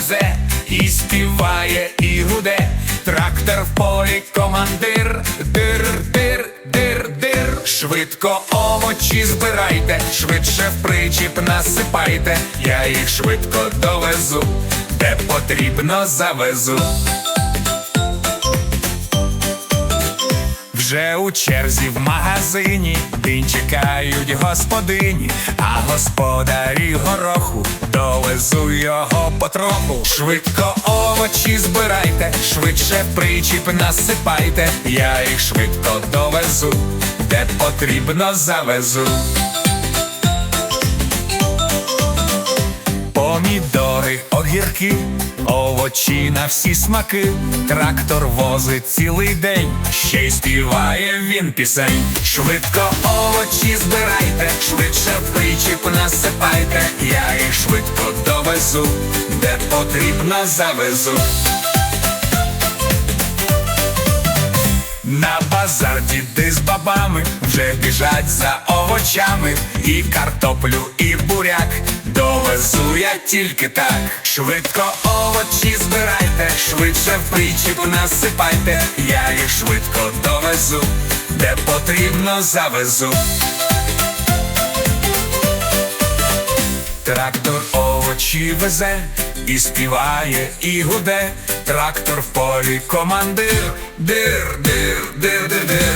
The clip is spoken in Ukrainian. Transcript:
везе, і співає, і гуде, трактор в полі командир, дир, дир, дир, дир. Швидко овочі збирайте, швидше в причіп насипайте, я їх швидко довезу, де потрібно завезу. Вже у черзі в магазині день чекають господині, а господарі гороху довезу його потроху. Швидко овочі збирайте, швидше причіп насипайте, я їх швидко довезу, де потрібно завезу. Помідори, огірки, овочі на всі смаки. Трактор возить цілий день, ще й співає він пісень. Швидко овочі збирайте, швидше причіп насипайте. Я їх швидко де потрібно завезу. На базар діди з бабами вже біжать за овочами, і картоплю, і буряк довезу я тільки так. Швидко овочі збирайте, швидше в причіп насипайте, я їх швидко довезу, де потрібно завезу. Трактор овочі везе, і співає, і гуде, трактор в полі командир, дир, дир, дир, дир, дир.